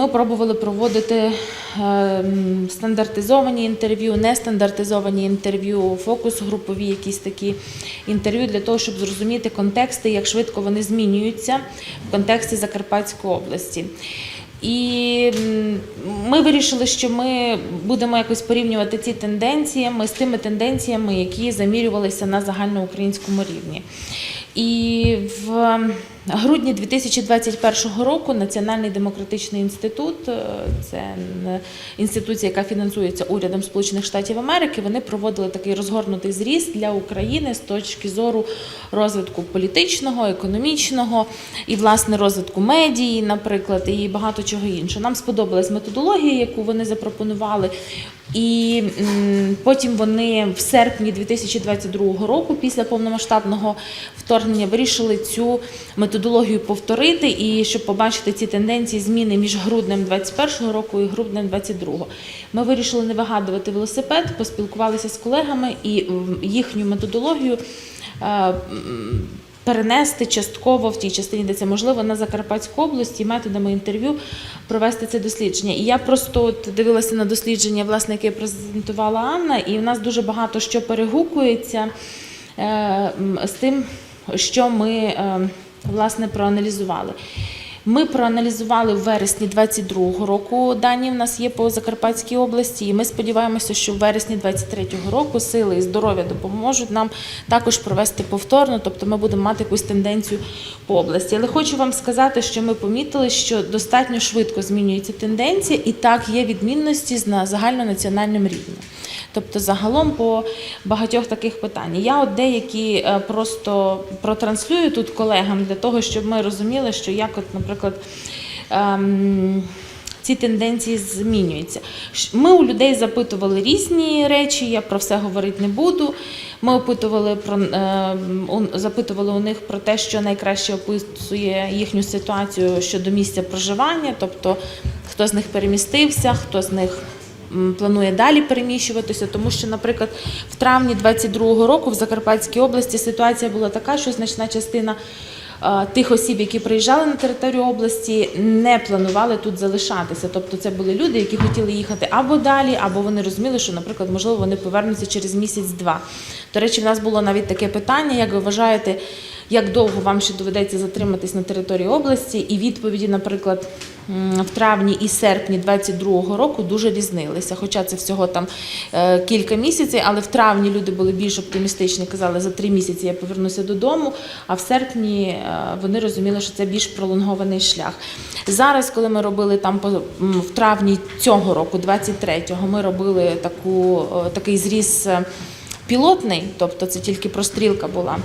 ми пробували проводити е, стандартизовані інтерв'ю, нестандартизовані інтерв'ю, фокус-групові якісь такі інтерв'ю для того, щоб зрозуміти контексти, як швидко вони змінюються в контексті Закарпатської області. І ми вирішили, що ми будемо якось порівнювати ці тенденції з тими тенденціями, які замірювалися на загальноукраїнському рівні. І в грудні 2021 року Національний демократичний інститут, е, це інституція, яка фінансується урядом Сполучених Штатів Америки, вони проводили такий розгорнутий зріз для України з точки зору розвитку політичного, економічного і власне розвитку медії, наприклад, і багато чого іншого. Нам сподобалась методологія, яку вони запропонували. І потім вони в серпні 2022 року, після повномасштабного вторгнення, вирішили цю методологію повторити і щоб побачити ці тенденції зміни між груднем 21 року і груднем 22. Ми вирішили не вигадувати велосипед, поспілкувалися з колегами і їхню методологію. Перенести частково в тій частині, де це можливо, на Закарпатську область і методами інтерв'ю провести це дослідження. І я просто от дивилася на дослідження, власне, яке презентувала Анна, і в нас дуже багато що перегукується е, з тим, що ми е, власне проаналізували. Ми проаналізували в вересні 22-го року дані в нас є по Закарпатській області, і ми сподіваємося, що в вересні 23-го року сили і здоров'я допоможуть нам також провести повторно, тобто ми будемо мати якусь тенденцію по області. Але хочу вам сказати, що ми помітили, що достатньо швидко змінюється тенденція, і так є відмінності на загальнонаціональному рівні. Тобто, загалом по багатьох таких питань. Я от деякі е, просто протранслюю тут колегам для того, щоб ми розуміли, що як, от, наприклад, ем, ці тенденції змінюються. Ми у людей запитували різні речі, я про все говорити не буду. Ми опитували про е, запитували у них про те, що найкраще описує їхню ситуацію щодо місця проживання, тобто хто з них перемістився, хто з них планує далі переміщуватися, тому що, наприклад, в травні 22-го року в Закарпатській області ситуація була така, що значна частина тих осіб, які приїжджали на територію області, не планували тут залишатися. Тобто це були люди, які хотіли їхати або далі, або вони розуміли, що, наприклад, можливо, вони повернуться через місяць-два. До речі, в нас було навіть таке питання, як ви вважаєте, як довго вам ще доведеться затриматись на території області, і відповіді, наприклад, в травні і серпні 22-го року дуже різнилися. Хоча це всього там е, кілька місяців, але в травні люди були більш оптимістичні, казали, за три місяці я повернуся додому, а в серпні е, вони розуміли, що це більш пролонгований шлях. Зараз, коли ми робили там в травні цього року, 23-го, ми робили таку, е, такий зріз пілотний, тобто це тільки прострілка була.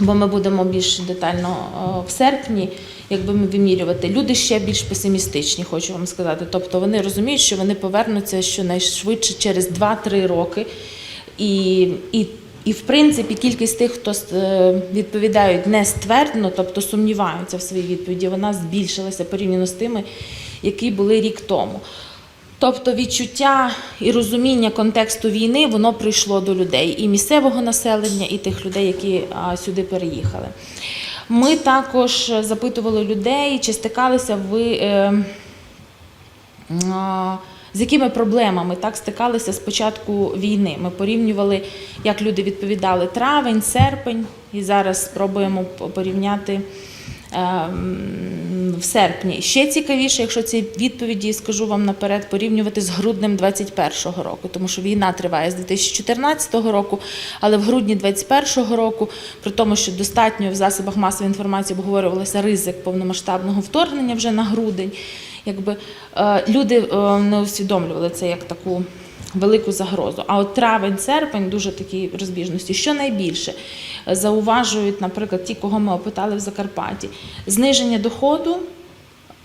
Бо ми будемо більш детально е, в серпні, якби ми вимірювати. Люди ще більш песимістичні, хочу вам сказати. Тобто вони розуміють, що вони повернуться щонайшвидше через 2-3 роки. І, і, і в принципі кількість тих, хто е, відповідають не ствердно, тобто сумніваються в своїй відповіді, вона збільшилася порівняно з тими, які були рік тому. Тобто відчуття і розуміння контексту війни воно прийшло до людей і місцевого населення, і тих людей, які сюди переїхали. Ми також запитували людей, чи стикалися ви. Е, з якими проблемами так стикалися з початку війни? Ми порівнювали, як люди відповідали травень, серпень, і зараз спробуємо порівняти в серпні. Ще цікавіше, якщо ці відповіді скажу вам наперед, порівнювати з груднем 21-го року, тому що війна триває з 2014 року, але в грудні 21-го року, при тому, що достатньо в засобах масової інформації обговорювалося ризик повномасштабного вторгнення вже на грудень. Якби е, люди е, не усвідомлювали це як таку велику загрозу. А от травень, серпень дуже такі розбіжності. Що найбільше зауважують, наприклад, ті, кого ми опитали в Закарпатті, зниження доходу,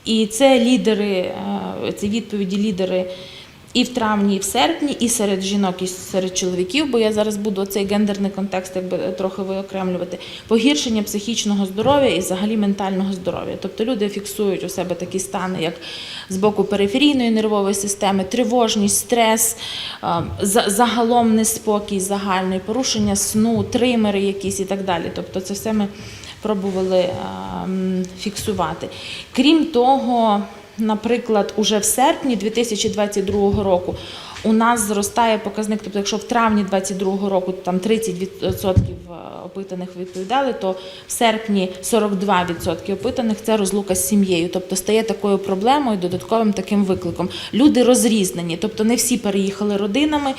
і це лідери, е, це відповіді лідери і в травні, і в серпні, і серед жінок, і серед чоловіків, бо я зараз буду цей гендерний контекст якби трохи виокремлювати. Погіршення психічного здоров'я і взагалі ментального здоров'я. Тобто люди фіксують у себе такі стани, як з боку периферійної нервової системи, тривожність, стрес, е, загалом неспокій загальний, порушення сну, тримери якісь і так далі. Тобто це все ми пробували ем, фіксувати. Крім того, наприклад, уже в серпні 2022 року у нас зростає показник, тобто якщо в травні 2022 року там 30% опитаних відповідали, то в серпні 42% опитаних це розлука з сім'єю, тобто стає такою проблемою, додатковим таким викликом. Люди розрізнені, тобто не всі переїхали родинами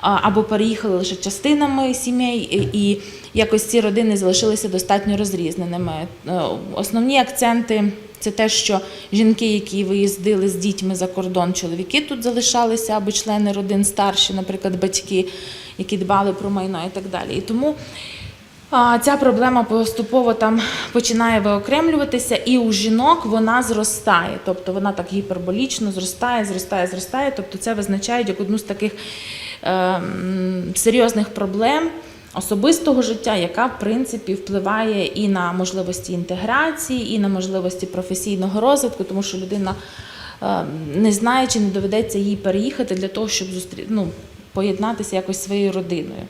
або переїхали лише частинами сімей, і і якось ці родини залишилися достатньо розрізненими. Е, Основні акценти. Це те, що жінки, які виїздили з дітьми за кордон, чоловіки тут залишалися або члени родин старші, наприклад, батьки, які дбали про майно і так далі. І тому ця проблема поступово там починає виокремлюватися, і у жінок вона зростає. Тобто вона так гіперболічно зростає, зростає, зростає. Тобто це визначають як одну з таких е, серйозних проблем особистого життя, яка в принципі впливає і на можливості інтеграції, і на можливості професійного розвитку, тому що людина е, не знає, чи не доведеться їй переїхати для того, щоб зустрі... ну, поєднатися якось своєю родиною.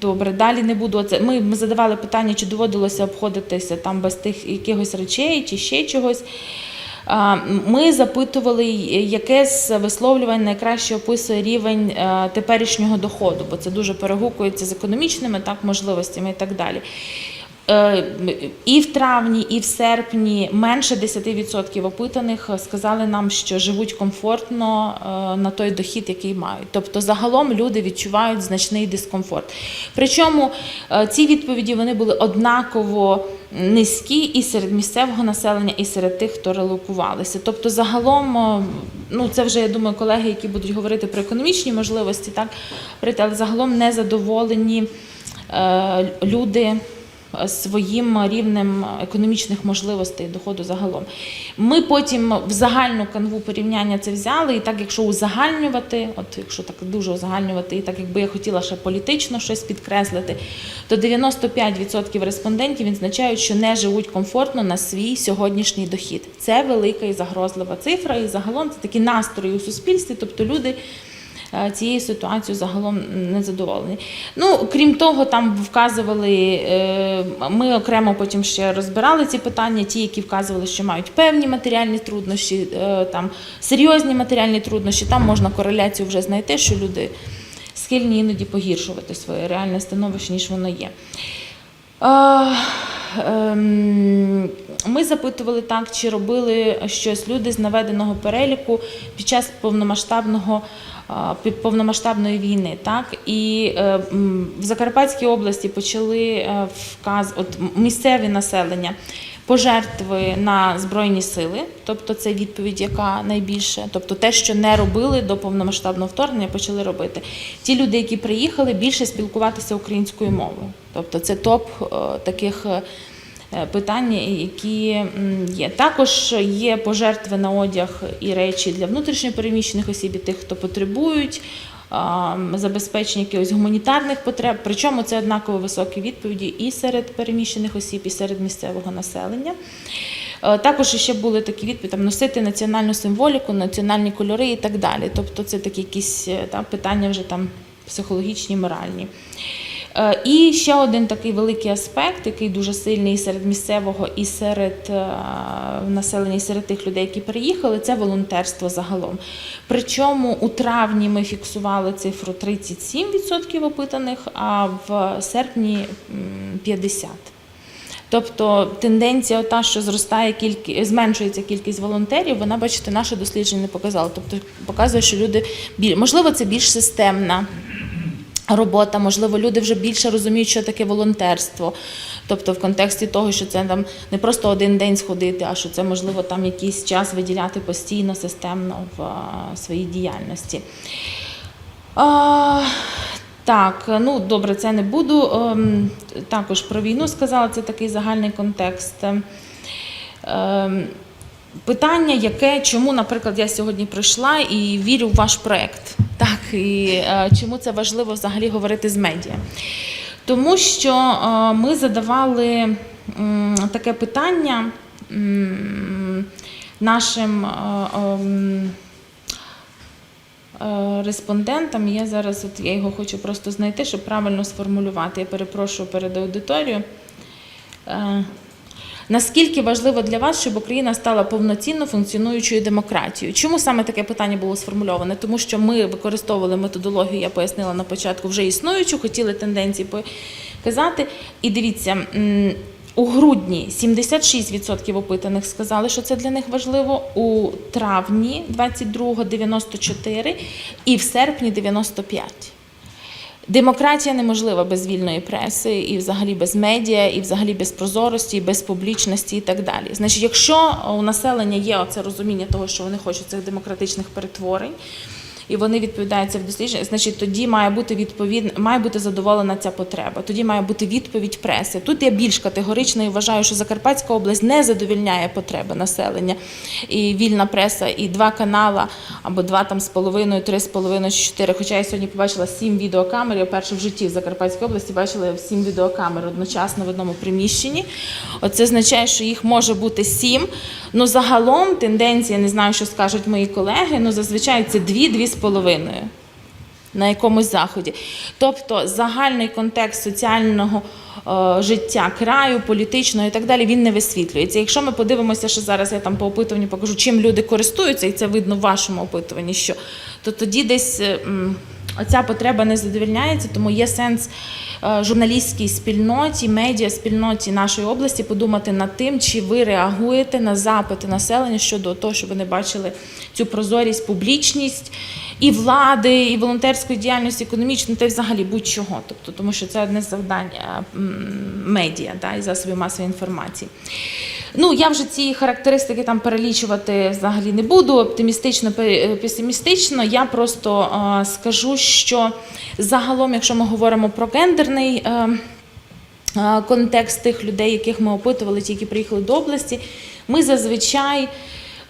Добре, далі не буду. Це ми, ми задавали питання, чи доводилося обходитися там без тих якихось речей чи ще чогось. Ми запитували, яке з висловлювань найкраще описує рівень е, теперішнього доходу, бо це дуже перегукується з економічними так, можливостями і так далі. Е, І в травні, і в серпні менше 10% опитаних сказали нам, що живуть комфортно е, на той дохід, який мають. Тобто, загалом люди відчувають значний дискомфорт. Причому ці відповіді вони були однаково низькі і серед місцевого населення, і серед тих, хто релокувалися. Тобто, загалом, ну це вже я думаю, колеги, які будуть говорити про економічні можливості, так але загалом незадоволені е, люди своїм рівнем економічних можливостей доходу загалом. Ми потім в загальну канву порівняння це взяли, і так, якщо узагальнювати, от якщо так дуже узагальнювати, і так якби я хотіла ще політично щось підкреслити, то 95% респондентів відзначають, що не живуть комфортно на свій сьогоднішній дохід. Це велика і загрозлива цифра, і загалом це такі настрої у суспільстві, тобто люди цією ситуацією загалом не задоволені. Ну, крім того, там вказували, е, ми окремо потім ще розбирали ці питання, ті, які вказували, що мають певні матеріальні труднощі, е, там серйозні матеріальні труднощі, там можна кореляцію вже знайти, що люди схильні іноді погіршувати своє реальне становище, ніж воно є. Ем, Ми запитували так, чи робили щось люди з наведеного переліку під час повномасштабного повномасштабної війни. Так і е, в Закарпатській області почали е, вказ, от місцеві населення. Пожертви на збройні сили, тобто це відповідь, яка найбільше, тобто те, що не робили до повномасштабного вторгнення, почали робити. Ті люди, які приїхали, більше спілкуватися українською мовою. Тобто це топ е, таких е, питань, які є. Також є пожертви на одяг і речі для внутрішньопереміщених осіб і тих, хто потребують. Забезпечення якихось гуманітарних потреб, причому це однаково високі відповіді і серед переміщених осіб, і серед місцевого населення. Е, Також ще були такі відповіді там носити національну символіку, національні кольори і так далі. Тобто це такі якісь е, там, питання вже там психологічні, моральні. Е, І ще один такий великий аспект, який дуже сильний серед місцевого, і серед е, населення, і серед тих людей, які приїхали, це волонтерство загалом. Причому у травні ми фіксували цифру 37% опитаних, а в серпні м, 50%. Тобто тенденція та, що зростає кількість, зменшується кількість волонтерів, вона, бачите, наше дослідження не показало. Тобто показує, що люди можливо, це більш системна робота, можливо, люди вже більше розуміють, що таке волонтерство. Тобто, в контексті того, що це там не просто один день сходити, а що це можливо там якийсь час виділяти постійно, системно в своїй діяльності. А, так, ну добре, це не буду. Ем, Також про війну сказала, це такий загальний контекст. Питання, яке, чому, наприклад, я сьогодні прийшла і вірю в ваш проект, так і е, чому це важливо взагалі говорити з медіа? Тому що е, ми задавали м, таке питання м, нашим е, ем, е, респондентам. Я зараз от я його хочу просто знайти, щоб правильно сформулювати. Я перепрошую перед аудиторією. Е, Наскільки важливо для вас, щоб Україна стала повноцінно функціонуючою демократією? Чому саме таке питання було сформульоване? Тому що ми використовували методологію, я пояснила на початку, вже існуючу, хотіли тенденції показати. І дивіться. У грудні 76% опитаних сказали, що це для них важливо. У травні 22-го 94 і в серпні 95. Демократія неможлива без вільної преси, і взагалі без медіа, і взагалі без прозорості, і без публічності і так далі. Значить, якщо у населення є оце розуміння того, що вони хочуть цих демократичних перетворень, і вони відповідають це в дослідженні, значить тоді має бути відповідь, має бути задоволена ця потреба. Тоді має бути відповідь преси. Тут я більш категорично і вважаю, що Закарпатська область не задовільняє потреби населення. І вільна преса, і два канала, або два там з половиною, три з половиною, чотири. Хоча я сьогодні побачила сім відеокамер. Я вперше в житті в Закарпатській області бачила сім відеокамер одночасно в одному приміщенні. Оце означає, що їх може бути сім. Ну загалом тенденція, не знаю, що скажуть мої колеги. Ну зазвичай це дві, дві з на якомусь заході. Тобто загальний контекст соціального е, життя краю, політичного і так далі, він не висвітлюється. Якщо ми подивимося, що зараз я там по опитуванню покажу, чим люди користуються, і це видно в вашому опитуванні, що то тоді десь. е, м, Оця потреба не задовільняється, тому є сенс е, журналістській спільноті, медіа спільноті нашої області подумати над тим, чи ви реагуєте на запити населення щодо того, щоб вони бачили цю прозорість, публічність і влади, і волонтерської діяльності, економічної, та й взагалі будь-чого. Тобто, тому що це одне з завдань е, медіа да, і засобів масової інформації. Ну, я вже ці характеристики там перелічувати взагалі не буду. Оптимістично, пе- песимістично. Я просто е, скажу, що загалом, якщо ми говоримо про гендерний. е, е, контекст тих людей, яких ми опитували, ті, які приїхали до області, ми зазвичай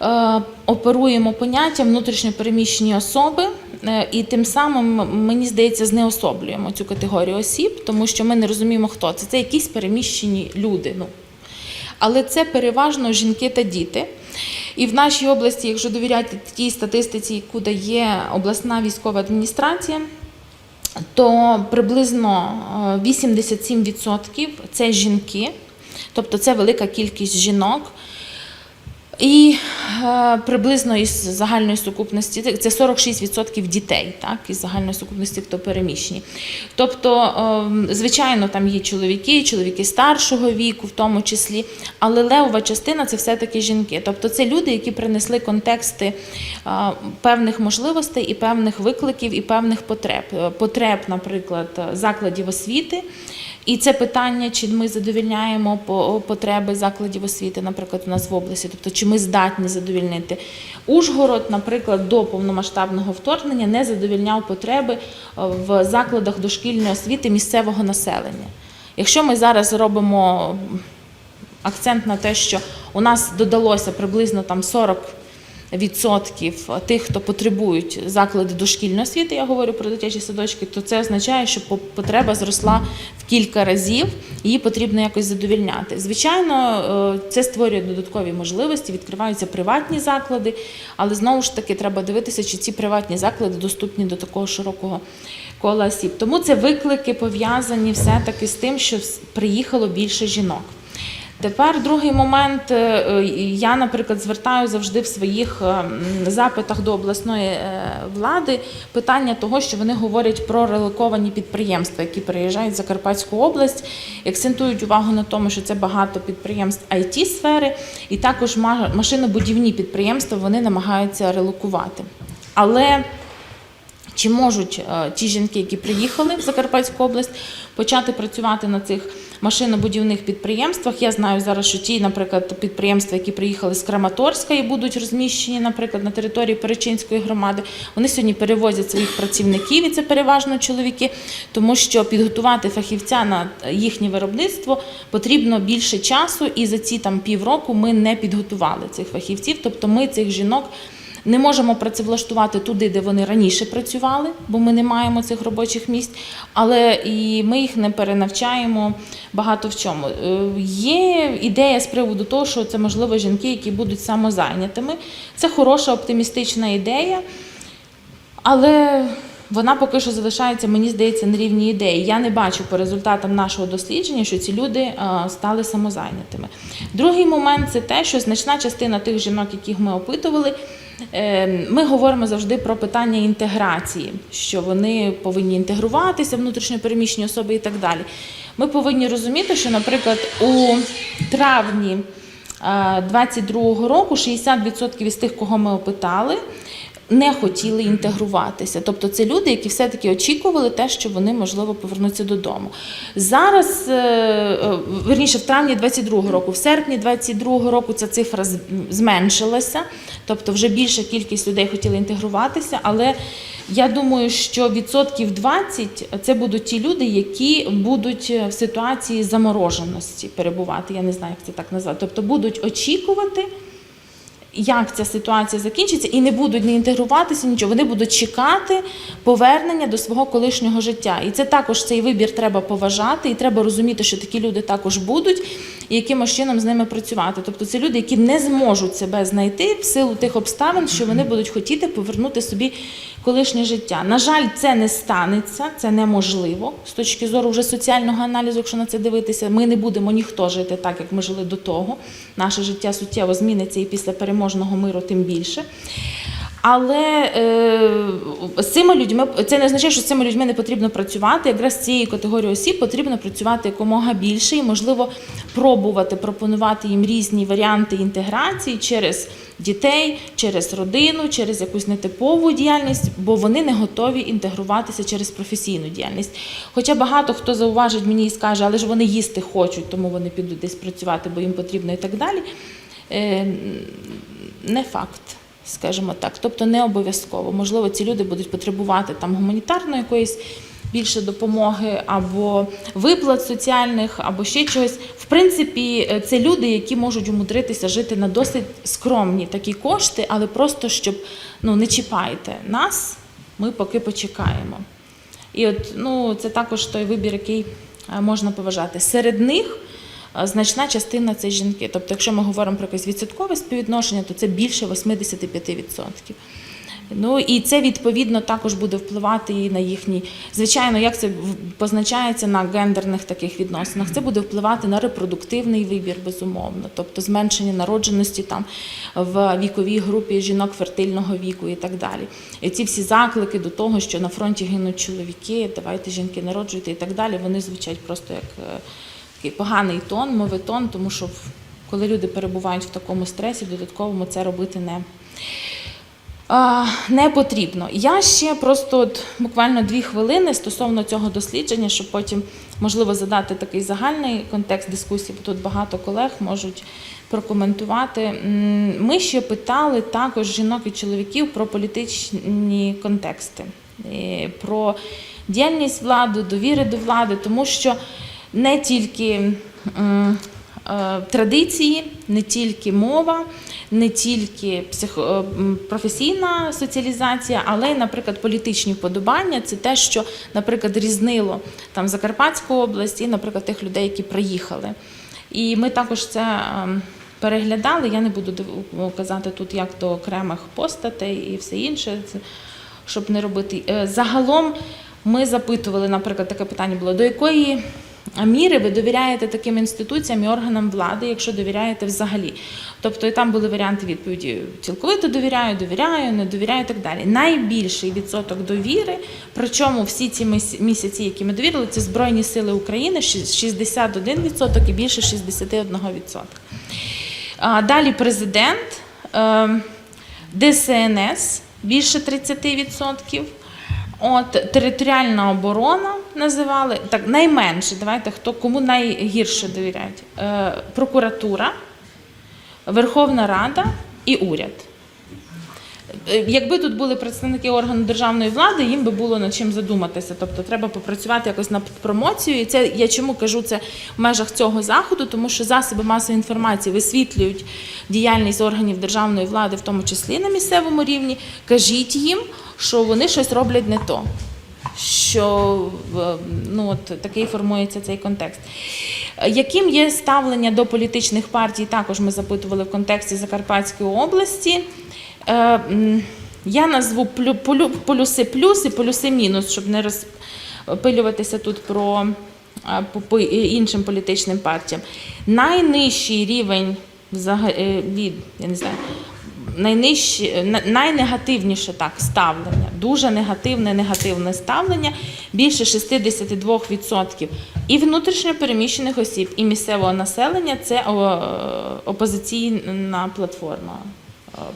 е, оперуємо поняттям внутрішньопереміщені особи, е, і тим самим, мені здається, знеособлюємо цю категорію осіб, тому що ми не розуміємо, хто це. Це якісь переміщені люди. Ну. Але це переважно жінки та діти. І в нашій області, якщо довіряти тій статистиці, куди є обласна військова адміністрація, то приблизно е, 87% це жінки, тобто це велика кількість жінок. І е, приблизно із загальної сукупності це- це 46% дітей, так, із загальної сукупності, хто переміщені. Тобто, е, звичайно, там є чоловіки, чоловіки старшого віку, в тому числі, але левова частина це все-таки жінки. Тобто, це люди, які принесли контексти е, певних можливостей і певних викликів, і певних потреб. Е, Потреб, наприклад, закладів освіти. І це питання, чи ми задовільняємо потреби закладів освіти, наприклад, у нас в області, тобто чи ми здатні задовільнити. Ужгород, наприклад, до повномасштабного вторгнення не задовільняв потреби е, в закладах дошкільної освіти місцевого населення. Якщо ми зараз робимо акцент на те, що у нас додалося приблизно там 40 відсотків тих, хто потребують заклади дошкільної освіти, я говорю про дитячі садочки, то це означає, що по- потреба зросла в кілька разів, її потрібно якось задовільняти. Звичайно, е, це створює додаткові можливості, відкриваються приватні заклади, але знову ж таки треба дивитися, чи ці приватні заклади доступні до такого широкого кола осіб. Тому це виклики пов'язані все-таки з тим, що приїхало більше жінок. Тепер другий момент. е, е, Я, наприклад, звертаю завжди в своїх е, запитах до обласної е, влади питання того, що вони говорять про релоковані підприємства, які приїжджають в Закарпатську область, акцентують увагу на тому, що це багато підприємств it сфери і також ма- машинобудівні підприємства вони намагаються релокувати. Але чи можуть ті жінки, які приїхали в Закарпатську область, почати працювати на цих машинобудівних підприємствах? Я знаю зараз, що ті, наприклад, підприємства, які приїхали з Краматорська і будуть розміщені, наприклад, на території Перечинської громади, вони сьогодні перевозять своїх працівників, і це переважно чоловіки, тому що підготувати фахівця на їхнє виробництво потрібно більше часу, і за ці там півроку ми не підготували цих фахівців, тобто ми цих жінок. Не можемо працевлаштувати туди, де вони раніше працювали, бо ми не маємо цих робочих місць, але і ми їх не перенавчаємо багато в чому. Е, Є ідея з приводу того, що це можливо жінки, які будуть самозайнятими. Це хороша оптимістична ідея, але вона поки що залишається, мені здається, на рівні ідеї. Я не бачу по результатам нашого дослідження, що ці люди е, стали самозайнятими. Другий момент це те, що значна частина тих жінок, яких ми опитували, ми говоримо завжди про питання інтеграції, що вони повинні інтегруватися, внутрішньопереміщені особи і так далі. Ми повинні розуміти, що, наприклад, у травні 22-го року 60% із тих, кого ми опитали, не хотіли інтегруватися. Тобто це люди, які все-таки очікували те, що вони можливо повернуться додому. Зараз, е, е, верніше, в травні 22-го року, в серпні 22-го року ця цифра зменшилася, тобто вже більша кількість людей хотіли інтегруватися, але я думаю, що відсотків 20 це будуть ті люди, які будуть в ситуації замороженості перебувати. Я не знаю, як це так назвати. Тобто будуть очікувати як ця ситуація закінчиться, і не будуть не інтегруватися нічого. Вони будуть чекати повернення до свого колишнього життя. І це також цей вибір треба поважати, і треба розуміти, що такі люди також будуть, і якимось чином з ними працювати. Тобто це люди, які не зможуть себе знайти в силу тих обставин, що вони будуть хотіти повернути собі колишнє життя. На жаль, це не станеться, це неможливо з точки зору вже соціального аналізу, якщо на це дивитися. Ми не будемо ніхто жити так, як ми жили до того. Наше життя суттєво зміниться і після переможного миру тим більше. Але е, з цими людьми це не означає, що з цими людьми не потрібно працювати. Якраз з цією категорією осіб потрібно працювати якомога більше і, можливо, пробувати пропонувати їм різні варіанти інтеграції через дітей, через родину, через якусь нетипову діяльність, бо вони не готові інтегруватися через професійну діяльність. Хоча багато хто зауважить мені і скаже, але ж вони їсти хочуть, тому вони підуть десь працювати, бо їм потрібно і так далі. Е, не факт, скажімо так. Тобто не обов'язково. Можливо, ці люди будуть потребувати там гуманітарної якоїсь більше допомоги або виплат соціальних, або ще чогось. В принципі, е, це люди, які можуть умудритися жити на досить скромні такі кошти, але просто щоб ну не чіпайте нас, ми поки почекаємо. І от ну, це також той вибір, який е, можна поважати. Серед них значна частина це жінки. Тобто, якщо ми говоримо про якесь відсоткове співвідношення, то це більше 85%. Ну і це відповідно також буде впливати і на їхній. Звичайно, як це позначається на гендерних таких відносинах, це буде впливати на репродуктивний вибір, безумовно, тобто зменшення народженості там в віковій групі жінок фертильного віку і так далі. І ці всі заклики до того, що на фронті гинуть чоловіки, давайте жінки народжуйте і так далі, вони звучать просто як е, такий поганий тон, моветон, тому що коли люди перебувають в такому стресі, додатковому це робити не. Не потрібно. Я ще просто от, буквально дві хвилини стосовно цього дослідження, щоб потім можливо задати такий загальний контекст дискусії, бо тут багато колег можуть прокоментувати. Ми ще питали також жінок і чоловіків про політичні контексти, е, про діяльність влади, довіри до влади, тому що не тільки е, традиції, не тільки мова, не тільки психо, професійна соціалізація, але й, наприклад, політичні вподобання. Це те, що, наприклад, різнило там Закарпатську область і, наприклад, тих людей, які приїхали. І ми також це ем, переглядали. Я не буду казати тут як до окремих постатей і все інше, щоб не робити. Е, Загалом ми запитували, наприклад, таке питання було: до якої міри ви довіряєте таким інституціям і органам влади, якщо довіряєте взагалі? Тобто і там були варіанти відповіді: цілковито довіряю, довіряю, не довіряю і так далі. Найбільший відсоток довіри, причому всі ці місяці, які ми довірили, це Збройні Сили України, щ- 61% і більше 61%. А, Далі президент, е, ДСНС більше 30%. От територіальна оборона називали так найменше. Давайте хто кому найгірше довіряють. Е, прокуратура, Верховна Рада і уряд. Е, Якби тут були представники органу державної влади, їм би було над чим задуматися. Тобто треба попрацювати якось над промоцією. І це я чому кажу це в межах цього заходу, тому що засоби масової інформації висвітлюють діяльність органів державної влади, в тому числі на місцевому рівні. Кажіть їм, що вони щось роблять не то. Що е, ну от такий формується цей контекст. Е, Яким є ставлення до політичних партій? Також ми запитували в контексті Закарпатської області. Е, Я назву полюси плюс і полюси мінус, щоб не розпилюватися тут про іншим політичним партіям. Найнижчий рівень взага- е, я не знаю, найнижче, найнегативніше так ставлення, дуже негативне, негативне ставлення, більше 62% і внутрішньо переміщених осіб, і місцевого населення це опозиційна платформа,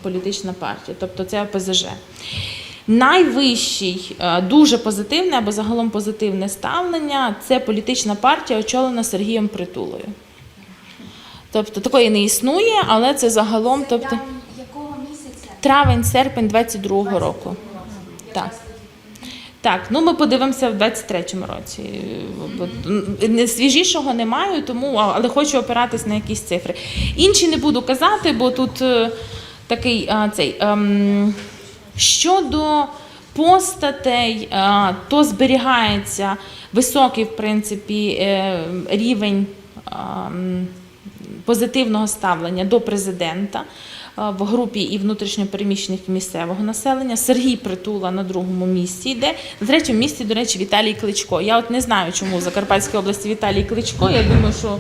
політична партія, тобто це ОПЗЖ. Найвищий, е, дуже позитивне або загалом позитивне ставлення це політична партія, очолена Сергієм Притулою. Тобто такої не існує, але це загалом, тобто Травень якого місяця? травень, серпень 22-го року. Так. Так, ну ми подивимося в 23-му році. Не- Свіжішого не маю, тому але хочу опиратись на якісь цифри. Інші не буду казати, бо тут е, такий а, цей. ем, щодо постатей, а, то зберігається високий, в принципі, е, рівень а, позитивного ставлення до президента в групі і внутрішньопереміщених і місцевого населення. Сергій Притула на другому місці йде. На третьому місці, до речі, Віталій Кличко. Я от не знаю, чому в Закарпатській області Віталій Кличко. Я думаю, що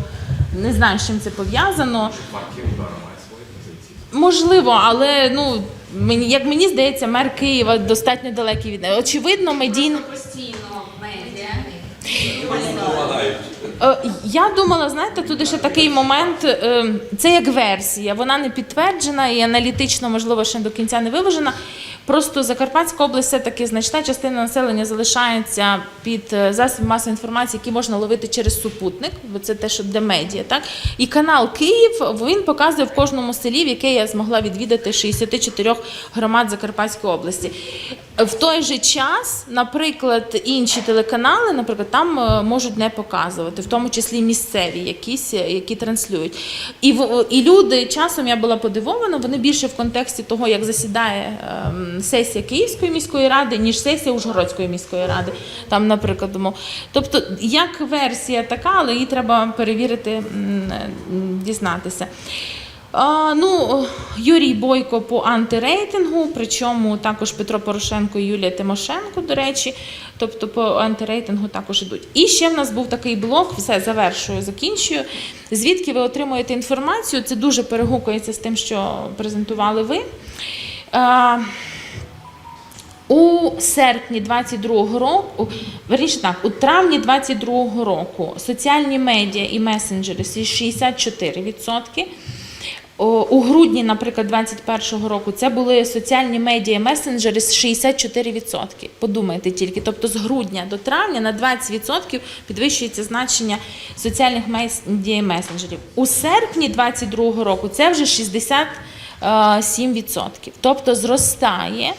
не знаю, з чим це пов'язано. Партія удара має свої позиції. Можливо, але ну мені як мені здається, мер Києва достатньо далекий від неї. Очевидно, медійно. Постійно медіа. Е, Я думала, знаєте, тут ще такий момент. е, Це як версія, вона не підтверджена і аналітично, можливо, ще до кінця не виважена. Просто Закарпатська область все-таки значна частина населення залишається під е, засіб масової інформації, які можна ловити через супутник, бо це те, що де медіа. Так? І канал Київ він показує в кожному селі, в яке я змогла відвідати 64 громад Закарпатської області. В той же час, наприклад, інші телеканали, наприклад, там е, можуть не показувати, в тому числі місцеві, якісь, е, які транслюють. І, і люди часом я була подивована, вони більше в контексті того, як засідає ем, сесія Київської міської ради, ніж сесія Ужгородської міської ради. Там, наприклад, тому. Тобто, як версія така, але її треба перевірити, дізнатися. А, ну, Юрій Бойко по антирейтингу, причому також Петро Порошенко і Юлія Тимошенко, до речі, тобто по антирейтингу також ідуть. І ще в нас був такий блок, все завершую, закінчую. Звідки ви отримуєте інформацію? Це дуже перегукується з тим, що презентували ви. А, у серпні 22-го року, верніше так, у травні 22-го року соціальні медіа і месенджери 64%. У грудні, наприклад, 21-го року це були соціальні медіа і месенджери з 64%. Подумайте тільки. Тобто з грудня до травня на 20% підвищується значення соціальних медіа і месенджерів. У серпні 22-го року це вже 67%. Тобто зростає.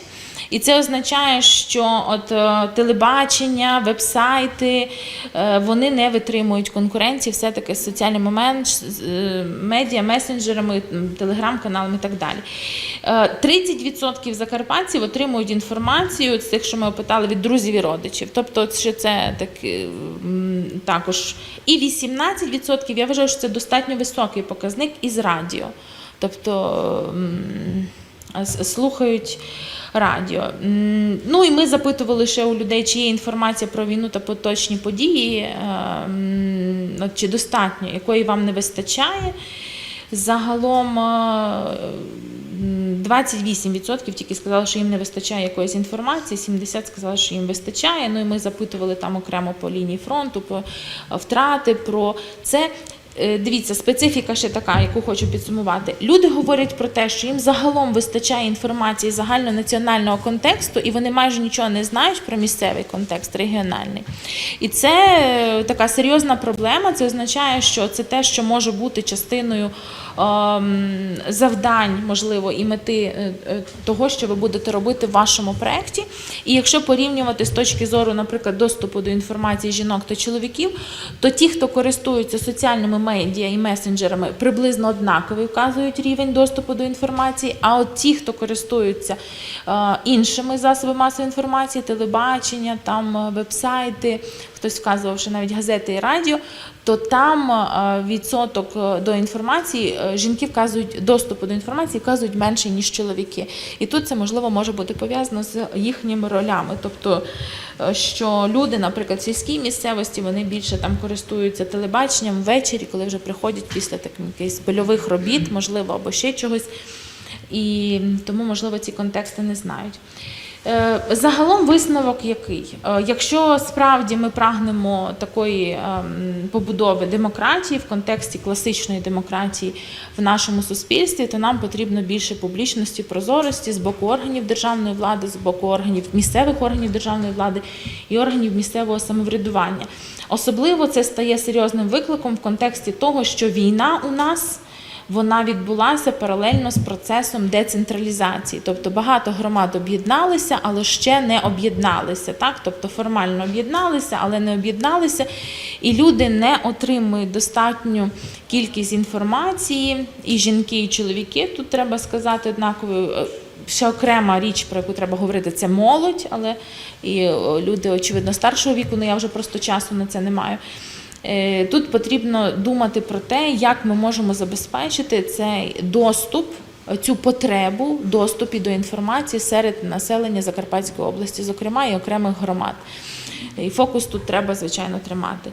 І це означає, що от е, телебачення, вебсайти е, вони не витримують конкуренції, все-таки з соціальними е, медіа, месенджерами, телеграм-каналами і так далі. Е, 30% закарпатців отримують інформацію з тих, що ми опитали від друзів і родичів. Тобто, ще це так, також. І 18% я вважаю, що це достатньо високий показник із радіо. Тобто. слухають радіо. Ну і ми запитували ще у людей, чи є інформація про війну та поточні події, е, чи достатньо, якої вам не вистачає. Загалом е, м, 28% тільки сказали, що їм не вистачає якоїсь інформації, 70% сказали, що їм вистачає. Ну і ми запитували там окремо по лінії фронту, про е, втрати, про це. Е, Дивіться, специфіка ще така, яку хочу підсумувати. Люди говорять про те, що їм загалом вистачає інформації загальнонаціонального контексту, і вони майже нічого не знають про місцевий контекст регіональний. І це е, така серйозна проблема. Це означає, що це те, що може бути частиною завдань, можливо, і мети е, е, того, що ви будете робити в вашому проєкті. І якщо порівнювати з точки зору, наприклад, доступу до інформації жінок та чоловіків, то ті, хто користуються соціальними медіа і месенджерами, приблизно однаковий вказують рівень доступу до інформації. А от ті, хто користуються е, іншими засобами масової інформації, телебачення, там вебсайти, хтось вказував, що навіть газети і радіо, то там е, відсоток е, до інформації е, жінки вказують доступу до інформації, вказують менше ніж чоловіки. І тут це можливо може бути пов'язано з їхніми ролями. Тобто, що люди, наприклад, в сільській місцевості вони більше там користуються телебаченням ввечері, коли вже приходять після таких польових робіт, можливо, або ще чогось. І тому, можливо, ці контексти не знають. Е, Загалом висновок який? Е, Якщо справді ми прагнемо такої ем, побудови демократії в контексті класичної демократії в нашому суспільстві, то нам потрібно більше публічності, прозорості з боку органів державної влади, з боку органів місцевих органів державної влади і органів місцевого самоврядування. Особливо це стає серйозним викликом в контексті того, що війна у нас вона відбулася паралельно з процесом децентралізації. Тобто багато громад об'єдналися, але ще не об'єдналися. Так? Тобто формально об'єдналися, але не об'єдналися. І люди не отримують достатню кількість інформації, і жінки, і чоловіки. Тут треба сказати однаково. е, Ще окрема річ, про яку треба говорити, це молодь, але і люди, очевидно, старшого віку, ну я вже просто часу на це не маю. Е, Тут потрібно думати про те, як ми можемо забезпечити цей доступ, цю потребу доступі до інформації серед населення Закарпатської області, зокрема і окремих громад. І фокус тут треба, звичайно, тримати.